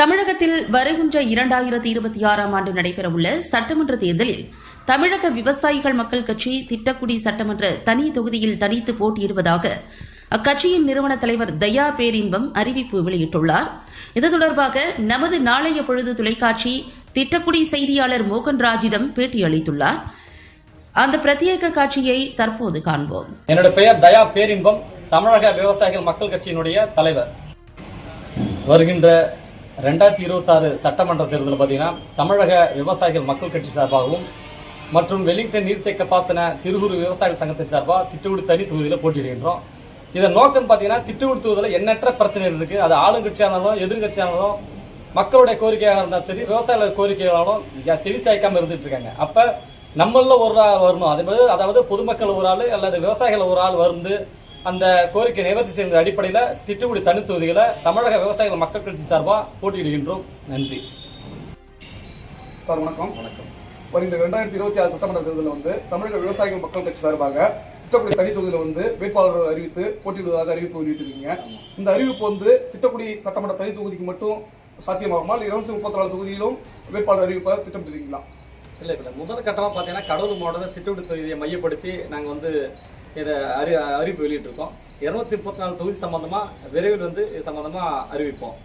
தமிழகத்தில் வருகின்ற இரண்டாயிரத்தி இருபத்தி ஆறாம் ஆண்டு நடைபெறவுள்ள சட்டமன்ற தேர்தலில் தமிழக விவசாயிகள் மக்கள் கட்சி திட்டக்குடி சட்டமன்ற தனி தொகுதியில் தனித்து போட்டியிடுவதாக அக்கட்சியின் நிறுவன தலைவர் தயா பேரின்பம் அறிவிப்பு வெளியிட்டுள்ளார். இது தொடர்பாக நமது நாளைய பொழுது தொலைக்காட்சி திட்டக்குடி செய்தியாளர் மோகன்ராஜிடம் பேட்டியளித்துள்ளார் அந்த பிரத்யேக காட்சியை தற்போது காண்போம். என்னோட பெயர் தயா பேரின்பம் தமிழக விவசாயிகள் மக்கள் கட்சியினுடைய தலைவர். வருகின்ற ரெண்டாயிரத்தி இருபத்தாறு சட்டமன்ற தேர்தலில் பார்த்தீங்கன்னா தமிழக விவசாயிகள் மக்கள் கட்சி சார்பாகவும் மற்றும் வெலிங்டன் நீர்த்தேக்க பாசன சிறுகுறு விவசாயிகள் சங்கத்தின் சார்பாக திட்டுவிடு தனி தொகுதியில் போட்டியிடுகின்றோம். இதன் நோக்கம் பார்த்தீங்கன்னா திட்டுவிடு தொகுதியில் எண்ணற்ற பிரச்சனைகள் இருக்கு. அது ஆளுங்கட்சியானாலும் எதிர்கட்சியானாலும் மக்களுடைய கோரிக்கையாக இருந்தாலும் சரி விவசாயிகள் கோரிக்கைகளாலும் செவி சாய்க்காமல் இருந்துட்டு இருக்காங்க. அப்ப நம்மள ஒரு ஆள் வரணும். அதே மாதிரி அதாவது பொதுமக்கள் ஒரு ஆள் அல்லது விவசாயிகள் ஒரு ஆள் வந்து அந்த கோரிக்கை நிவர்த்தி செய்த அடிப்படையில திட்டுக்குடி தனி தொகுதிகளை தமிழக விவசாயிகள் மக்கள் கட்சி சார்பாக போட்டியிடுகின்றோம். நன்றி. சார் வணக்கம். வணக்கம். வருகின்ற ரெண்டாயிரத்தி இருபத்தி ஆறு சட்டமன்ற தேர்தலில் வந்து தமிழக விவசாயிகள் மக்கள் கட்சி சார்பாக திட்டக்குடி தனி தொகுதியில் வந்து வேட்பாளர் அறிவித்து போட்டியிடுவதாக அறிவிப்பு வெளியிட்டிருக்கீங்க. இந்த அறிவிப்பு வந்து திட்டக்குடி சட்டமன்ற தனி தொகுதிக்கு மட்டும் சாத்தியமாகுமா? இல்லை இருநூத்தி முப்பத்தி நாலு தொகுதியிலும் வேட்பாளர் அறிவிப்பை திட்டமிட்டிருக்கீங்களா? இல்ல இப்ப முதல் கட்டமா பாத்தீங்கன்னா கடலூர் மாவட்டத்தில் திட்டுக்குடி தொகுதியை மையப்படுத்தி நாங்க வந்து இதை அறி அறிவிப்பு வெளியிட்டிருக்கோம். இருநூத்தி முப்பத்தி நாலு தொகுதி சம்மந்தமாக விரைவில் வந்து இது சம்மந்தமாக அறிவிப்போம்.